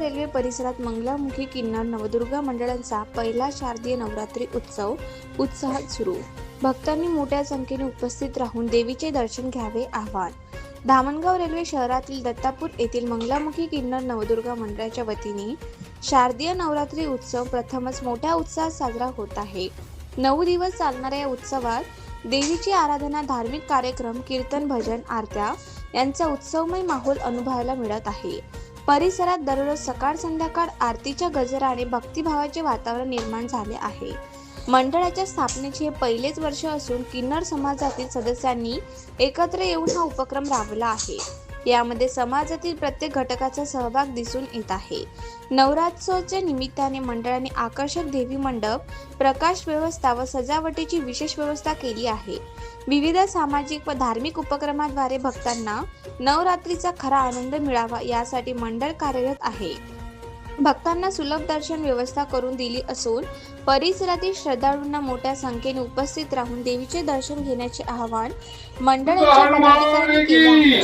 Railway परिसरात मंगलामुखी किन्नर नवदुर्गा मंडळांचा पहिला शारदीय नवरात्री उत्सव उत्साहात सुरू. भक्तांनी मोठ्या संख्येने उपस्थित राहून देवीचे दर्शन घ्यावे आवाहन. धामणगाव रेल्वे शहरातील दत्तापूर येथील मंगलामुखी किन्नर नवदुर्गा मंडळाच्या वतीने शारदीय नवरात्री उत्सव प्रथमच मोठ्या उत्साहात साजरा होत आहे. नऊ दिवस चालणाऱ्या या उत्सवात देवीची आराधना धार्मिक कार्यक्रम कीर्तन भजन आरत्या यांचा उत्सवमय माहोल अनुभवायला मिळत आहे. परिसरात दररोज सकाळ संध्याकाळ आरतीच्या गजराने भक्तिभावाचे वातावरण निर्माण झाले आहे. मंडळाच्या स्थापनेचे हे पहिलेच वर्ष असून किन्नर समाजातील सदस्यांनी एकत्र येऊन हा उपक्रम राबवला आहे. यामध्ये समाजातील प्रत्येक घटकाचा सहभाग दिसून येत आहे. नवरात्रोत्सवाच्या निमित्ताने मंडळाने आकर्षक देवी मंडप प्रकाश व्यवस्था व सजावटीची विशेष व्यवस्था केली आहे. विविध सामाजिक व धार्मिक उपक्रमाद्वारे भक्तांना नवरात्रीचा खरा आनंद मिळावा यासाठी मंडळ कार्यरत आहे. भक्तांना सुलभ दर्शन व्यवस्था करून दिली असून परिसरातील श्रद्धाळूंना मोठ्या संख्येने उपस्थित राहून देवीचे दर्शन घेण्याचे आवाहन मंडळाच्या पदाधिकाऱ्यांनी केले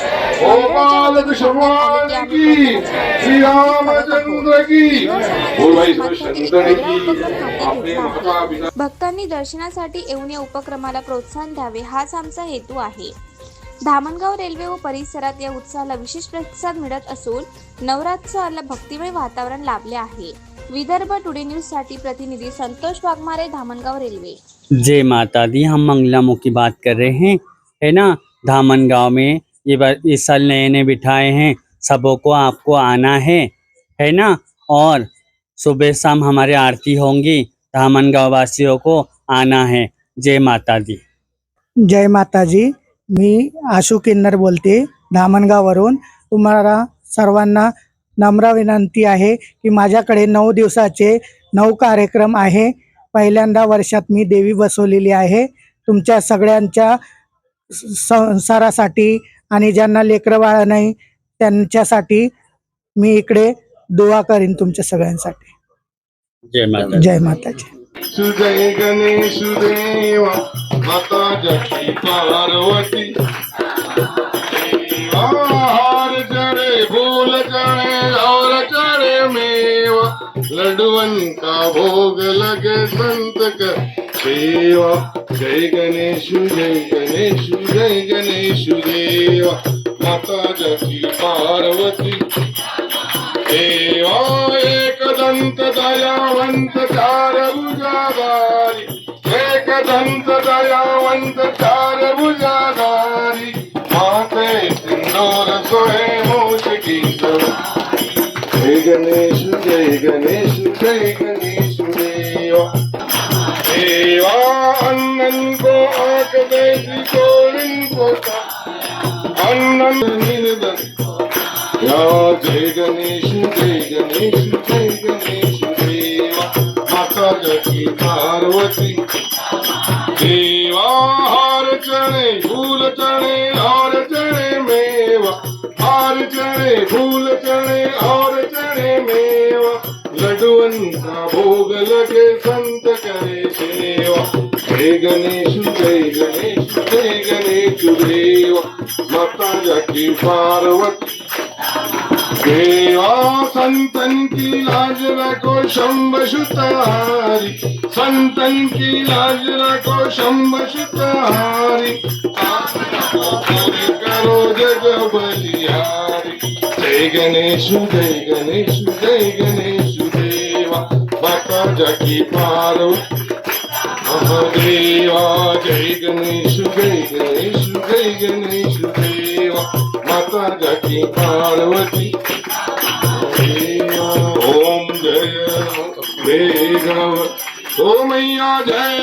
पिता भक्तांनी दर्शनासाठी येऊन या उपक्रमाला प्रोत्साहन द्यावे हाच आमचा हेतू आहे. धामणगाव रेल्वे व परिसरात या उत्सवाला विशेष प्रतिसाद मिळत असून नवरात्रोत्सवाला भक्तिमय वातावरण लाभले आहे. विदर्भ टुडे न्यूज़ साठी प्रतिनिधी संतोष वाघमारे धामणगाव रेल्वे. जय माता दी हम मंगलामो की बात कर रहे हैं है ना? धामन गाँव में ये बार इस साल नए नए बिठाए हैं सबों को आपको आना है है ना? और सुबह शाम हमारे आरती होंगी धामन गाँव वासियों को आना है। जय माता दी। जय माताजी मी आशू किन्नर बोलते. धामणगाववरून तुम्हाला सर्वांना नम्र विनंती आहे की माझ्याकडे नऊ दिवसाचे नऊ कार्यक्रम आहे. पहिल्यांदा वर्षात मी देवी बसवलेली आहे. तुमच्या सगळ्यांच्या संसारासाठी आणि ज्यांना लेकरं बाळ नाही त्यांच्यासाठी मी इकडे दुआ करीन तुमच्या सगळ्यांसाठी. जय माता जय माताजी सुजय गणेश देवा माता जकी पार्वती हार चरे फूल चरे और चरे मेवा. लडवन का भोग लगे संत कर. सेवा जय गणेश जय गणेश जय गणेश देवा. माता जकी पार्वती. देवा एक दंत दयावंत चार भुजाधारी एक दंत दयावंत चार भुजाधारी माते सिंदूर सोहे मोशकी जय गणेश जय गणेश जय गणेश देवा. देवा अन्नन को आंख देती को अन्नन निर्दन जय गणेश जय गणेश जय गणेश देवा माता जगी पार्वती देवा हार चढ़े फूल चढ़े हार चढ़े मेवा हार चढ़े फूल चढ़े हार चढ़े मेवा लडवंता भोग लगे संत करे सेवा जय गणेश जय गणेश जय गणेश देवा माता जगी पार्वती देवा संतन की लाज रखो शंभ सुतारी। संतन की लाज रखो शंभ सुतारी। पूरी करो जग बलिहारी। जय गणेश जय गणेश जय गणेश देवा। माता जकी पार्वती महादेवा जय गणेश जय गणेश जय गणेश देवा। माता जकी पार्वती। देवा ओम जय भैरव ओ मैया जय